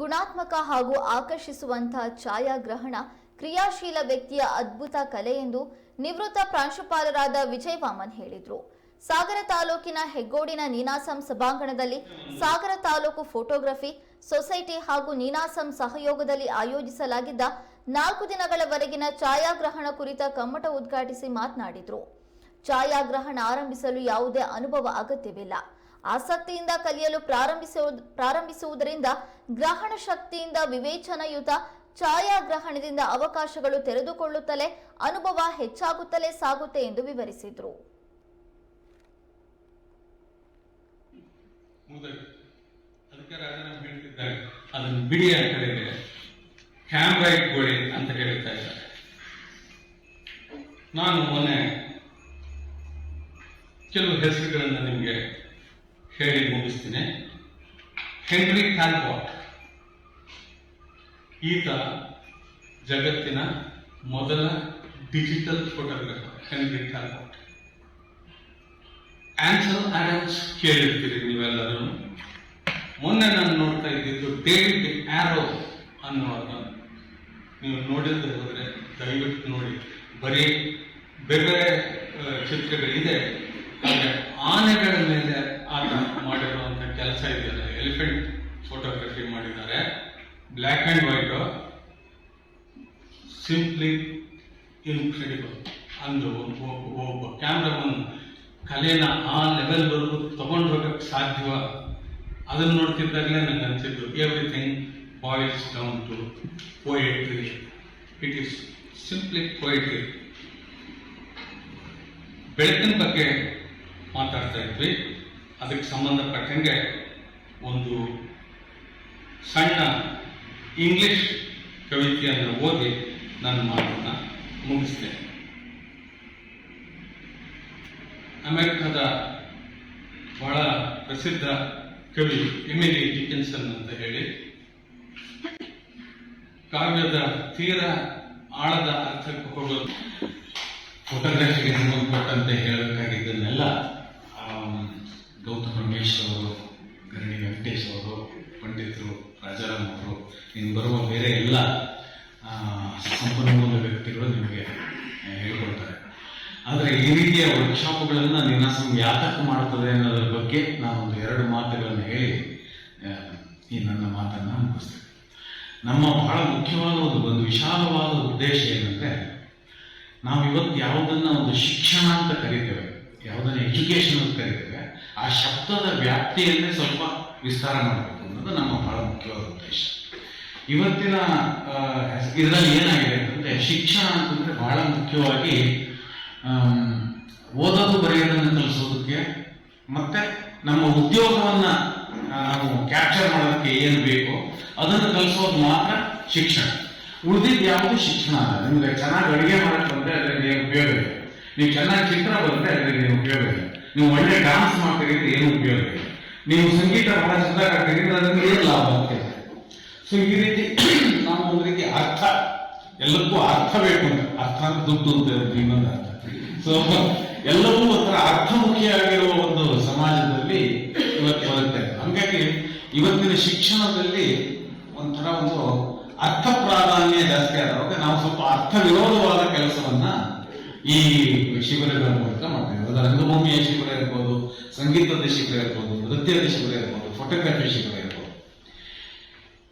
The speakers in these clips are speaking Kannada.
ಗುಣಾತ್ಮಕ ಹಾಗೂ ಆಕರ್ಷಿಸುವಂತಹ ಛಾಯಾಗ್ರಹಣ ಕ್ರಿಯಾಶೀಲ ವ್ಯಕ್ತಿಯ ಅದ್ಭುತ ಕಲೆ ಎಂದು ನಿವೃತ್ತ ಪ್ರಾಂಶುಪಾಲರಾದ ವಿಜಯ್ ವಾಮನ್ ಹೇಳಿದರು. ಸಾಗರ ತಾಲೂಕಿನ ಹೆಗ್ಗೋಡಿನ ನೀನಾಸಂ ಸಭಾಂಗಣದಲ್ಲಿ ಸಾಗರ ತಾಲೂಕು ಫೋಟೋಗ್ರಫಿ ಸೊಸೈಟಿ ಹಾಗೂ ನೀನಾಸಂ ಸಹಯೋಗದಲ್ಲಿ ಆಯೋಜಿಸಲಾಗಿದ್ದ ನಾಲ್ಕು ದಿನಗಳವರೆಗಿನ ಛಾಯಾಗ್ರಹಣ ಕುರಿತ ಕಮ್ಮಟ ಉದ್ಘಾಟಿಸಿ ಮಾತನಾಡಿದರು. ಛಾಯಾಗ್ರಹಣ ಆರಂಭಿಸಲು ಯಾವುದೇ ಅನುಭವ ಅಗತ್ಯವಿಲ್ಲ. ಆಸಕ್ತಿಯಿಂದ ಕಲಿಯಲು ಪ್ರಾರಂಭಿಸುವ ಪ್ರಾರಂಭಿಸುವುದರಿಂದ ಗ್ರಹಣ ಶಕ್ತಿಯಿಂದ ವಿವೇಚನಯುತ ಛಾಯಾಗ್ರಹಣದಿಂದ ಅವಕಾಶಗಳು ತೆರೆದುಕೊಳ್ಳುತ್ತಲೇ ಅನುಭವ ಹೆಚ್ಚಾಗುತ್ತಲೇ ಸಾಗುತ್ತೆ ಎಂದು ವಿವರಿಸಿದರು. ನಾನು ಮೊನ್ನೆ ಕೆಲವು ಹೆಸರುಗಳನ್ನು ನಿಮಗೆ ಹೇಳಿ ಮುಗಿಸ್ತೀನಿ. ಹೆನ್ರಿ ಥ್ಯಾನ್ಪಾಟ್ ಈತ ಜಗತ್ತಿನ ಮೊದಲ ಡಿಜಿಟಲ್ ಫೋಟೋಗ್ರಾಫರ್ ಹೆನ್ರಿ ಥ್ಯಾನ್ಪಾಟ್ ಆನ್ಸಲ್ ಆಡಮ್ಸ್ ಕೇಳಿರ್ತೀರಿ ನೀವೆಲ್ಲರೂ ಮೊನ್ನೆ ನಾನು ನೋಡ್ತಾ ಇದ್ದಿದ್ದು ಡೇವಿಡ್ ಆರೋ ಅನ್ನುವಾಗ ನೀವು ನೋಡಿದ್ರೆ ಹೋದ್ರೆ ದಯವಿಟ್ಟು ನೋಡಿ. ಬರೀ ಬೇರೆ ಬೇರೆ ಚಿತ್ರಗಳಿದೆ. ಆನೆಗಳ ಮೇಲೆ ಆತ ಮಾಡಿರುವಂತ ಕೆಲಸ ಇದೆಯಲ್ಲ, ಎಲಿಫೆಂಟ್ ಫೋಟೋಗ್ರಫಿ ಮಾಡಿದ್ದಾರೆ. Black and white simply incredible ಅಂದು ಒಬ್ಬ ಕ್ಯಾಮ್ರಾ ಕ್ಯಾಮ್ರಾಮನ್ ಕಲೆನ ಆ ತಗೊಂಡು ಹೋಗಕ್ಕೆ ಸಾಧ್ಯವ ಅದನ್ನ ನೋಡ್ತಿದ್ದಾಗಲೇ ನನಗೆ ಅನ್ಸಿದ್ದು everything boils down to poetry it is simply poetry ಬೆಳಕಿನ ಬಗ್ಗೆ ಮಾತಾಡ್ತಾ ಇದ್ವಿ. ಅದಕ್ಕೆ ಸಂಬಂಧಪಟ್ಟಂಗೆ ಒಂದು ಸಣ್ಣ ಇಂಗ್ಲಿಷ್ ಕವಿತೆಯನ್ನು ಓದಿ ನನ್ನ ಮಾತನ್ನು ಮುಗಿಸ್ತೇನೆ. ಅಮೆರಿಕದ ಬಹಳ ಪ್ರಸಿದ್ಧ ಕವಿ ಎಮಿಲಿ ಡಿಕಿನ್ಸನ್ ಅಂತ ಹೇಳಿ, ಕಾವ್ಯದ ತೀರ ಆಳದ ಅರ್ಥಕ್ಕೆ ಹೋಗೋದು ಫೋಟೋಗ್ರಫಿಗೆ ಸಂಬಂಧಪಟ್ಟಂತೆ ಹೇಳಬೇಕಾಗಿದ್ದನ್ನೆಲ್ಲ ಸಂಪನ್ಮೂಲ ವ್ಯಕ್ತಿಗಳು ನಿಮಗೆ ಹೇಳ್ಕೊಡ್ತಾರೆ. ಆದರೆ ಈ ರೀತಿಯ ವರ್ಕ್ಶಾಪ್ಗಳನ್ನು ನಿನಾಸಂ ಯಾತಕ್ಕೆ ಮಾಡ್ತದೆ ಅನ್ನೋದ್ರ ಬಗ್ಗೆ ನಾನೊಂದು ಎರಡು ಮಾತುಗಳನ್ನು ಹೇಳಿ ಈ ನನ್ನ ಮಾತನ್ನು ಮುಗಿಸ್ತೇನೆ. ನಮ್ಮ ಬಹಳ ಮುಖ್ಯವಾದ ಒಂದು ಒಂದು ವಿಶಾಲವಾದ ಉದ್ದೇಶ ಏನಂದರೆ ನಾವು ಇವತ್ತು ಯಾವುದನ್ನು ಒಂದು ಶಿಕ್ಷಣ ಅಂತ ಕರಿತೇವೆ, ಯಾವುದನ್ನ ಎಜುಕೇಶನ್ ಅಂತ ಕರಿತೇವೆ, ಆ ಶಬ್ದದ ವ್ಯಾಪ್ತಿಯನ್ನೇ ಸ್ವಲ್ಪ ವಿಸ್ತಾರ ಮಾಡಬೇಕು ಅನ್ನೋದು ನಮ್ಮ ಬಹಳ ಇವತ್ತಿನ ಇದರಲ್ಲಿ ಏನಾಗಿದೆ ಅಂತಂದ್ರೆ ಶಿಕ್ಷಣ ಅಂತಂದ್ರೆ ಬಹಳ ಮುಖ್ಯವಾಗಿ ಓದೋದು ಬರೆಯೋದನ್ನು ಕಲಿಸೋದಕ್ಕೆ ಮತ್ತೆ ನಮ್ಮ ಉದ್ಯೋಗವನ್ನ ನಾವು ಕ್ಯಾಪ್ಚರ್ ಮಾಡೋದಕ್ಕೆ ಏನು ಬೇಕೋ ಅದನ್ನು ಕಲಿಸೋದು ಮಾತ್ರ ಶಿಕ್ಷಣ. ಉಳಿದಿದ್ದು ಯಾವುದು ಶಿಕ್ಷಣ ಅಲ್ಲ. ನಿಮ್ಗೆ ಚೆನ್ನಾಗಿ ಅಡುಗೆ ಮಾಡಕ್ಕೆ ಬಂದ್ರೆ ಅದರಲ್ಲಿ ಏನು ಉಪಯೋಗ ಇದೆ ನೀವು ಚೆನ್ನಾಗಿ ಚಿತ್ರ ಬಂದ್ರೆ ಅದರಲ್ಲಿ ಏನು ಉಪಯೋಗ ಇದೆ ನೀವು ಒಳ್ಳೆ ಡಾನ್ಸ್ ಮಾಡ್ತೀರಿ ಅಂದ್ರೆ ಏನು ಉಪಯೋಗ ಇದೆ ನೀವು ಸಂಗೀತ ಬಹಳ ಅಂದ್ರೆ ಅದರಿಂದ ಏನು ಲಾಭ ಆಗ್ತದೆ ಸೊ ಈ ರೀತಿ ನಾವು ಒಂದು ಅರ್ಥ ಎಲ್ಲಕ್ಕೂ ಅರ್ಥ ಬೇಕು ಅಂತ. ಅರ್ಥ ಅಂತ ದುಡ್ಡು ಅಂತ ಇನ್ನೊಂದು ಅರ್ಥ. ಸೊ ಎಲ್ಲವೂ ಒಂಥರ ಅರ್ಥಮುಖಿಯಾಗಿರುವ ಒಂದು ಸಮಾಜದಲ್ಲಿ ಇವತ್ತು ಬರುತ್ತೆ. ಹಂಗಾಗಿ ಇವತ್ತಿನ ಶಿಕ್ಷಣದಲ್ಲಿ ಒಂಥರ ಒಂದು ಅರ್ಥ ಪ್ರಾಧಾನ್ಯ ಜಾಸ್ತಿ ಆದಾಗ ನಾವು ಸ್ವಲ್ಪ ಅರ್ಥ ವಿರೋಧವಾದ ಕೆಲಸವನ್ನ ಈ ಶಿಬಿರಗಳ ಮೂಲಕ ಮಾಡ್ತೇವೆ. ರಂಗಭೂಮಿಯ ಶಿಬಿರ ಇರ್ಬೋದು, ಸಂಗೀತದ ಶಿಬಿರ ಇರ್ಬೋದು, ನೃತ್ಯದ ಶಿಬಿರ ಇರ್ಬೋದು ಫೋಟೋಗ್ರಫಿ ಶಿಬಿರ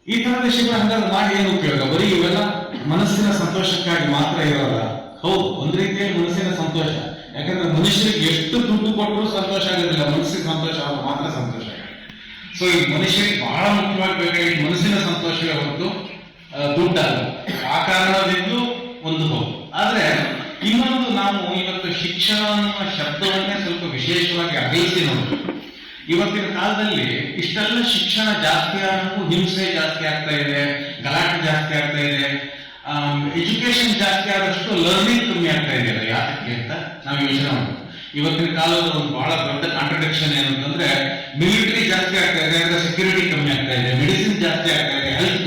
ಈ ತರದ ಶಿಕ್ಷಣ ಹಂಗಾದ್ರೆ ಮಾಡಿ ಏನು ಉಪಯೋಗ? ಬರೀ ಇವೆಲ್ಲ ಮನಸ್ಸಿನ ಸಂತೋಷಕ್ಕಾಗಿ ಮಾತ್ರ ಇರೋಲ್ಲ ಹೌದು, ಒಂದ್ ರೀತಿಯಲ್ಲಿ ಮನಸ್ಸಿನ ಸಂತೋಷ. ಯಾಕಂದ್ರೆ ಮನುಷ್ಯರಿಗೆ ಎಷ್ಟು ದುಡ್ಡು ಕೊಟ್ಟರು ಸಂತೋಷ ಆಗೋದಿಲ್ಲ. ಮನಸ್ಸಿಗೆ ಸಂತೋಷ ಆಗ ಮಾತ್ರ ಸಂತೋಷ ಸೊ ಈ ಮನುಷ್ಯರಿಗೆ ಬಹಳ ಮುಖ್ಯವಾಗಿ ಮನಸ್ಸಿನ ಸಂತೋಷವೇ ಹೊರತು ದುಡ್ಡ ದುಡ್ಡಲ್ಲ. ಆ ಕಾರಣದಿಂದಲೂ ಒಂದು ಹೌದು. ಆದ್ರೆ, ಇನ್ನೊಂದು ನಾವು ಇವತ್ತು ಶಿಕ್ಷಣ ಅನ್ನುವ ಶಬ್ದವನ್ನೇ ಸ್ವಲ್ಪ ವಿಶೇಷವಾಗಿ ಅಗಲಿಸಿ ನೋಡಬೇಕು ಇವತ್ತಿನ ಕಾಲದಲ್ಲಿ ಇಷ್ಟೆಲ್ಲ ಶಿಕ್ಷಣ ಜಾಸ್ತಿ ಆಗಕ್ಕೂ ಹಿಂಸೆ ಜಾಸ್ತಿ ಆಗ್ತಾ ಇದೆ, ಗಲಾಟೆ ಜಾಸ್ತಿ ಆಗ್ತಾ ಇದೆ ಎಜುಕೇಶನ್ ಜಾಸ್ತಿ ಆದಷ್ಟು ಲರ್ನಿಂಗ್ ಕಮ್ಮಿ ಆಗ್ತಾ ಇದೆಯಲ್ಲ ಯಾತಕ್ಕೆ ಅಂತ ನಾವು ಯೋಚನೆ ಮಾಡ್ಬೋದು ಇವತ್ತಿನ ಕಾಲದ ಒಂದು ಬಹಳ ದೊಡ್ಡ ಕಾಂಟ್ರಡಿಕ್ಷನ್ ಏನಂತಂದ್ರೆ ಮಿಲಿಟರಿ ಜಾಸ್ತಿ ಆಗ್ತಾ ಇದೆ ಅಂದ್ರೆ ಸೆಕ್ಯೂರಿಟಿ ಕಮ್ಮಿ ಆಗ್ತಾ ಇದೆ ಮೆಡಿಸಿನ್ ಜಾಸ್ತಿ ಆಗ್ತಾ ಇದೆ ಹೆಲ್ತ್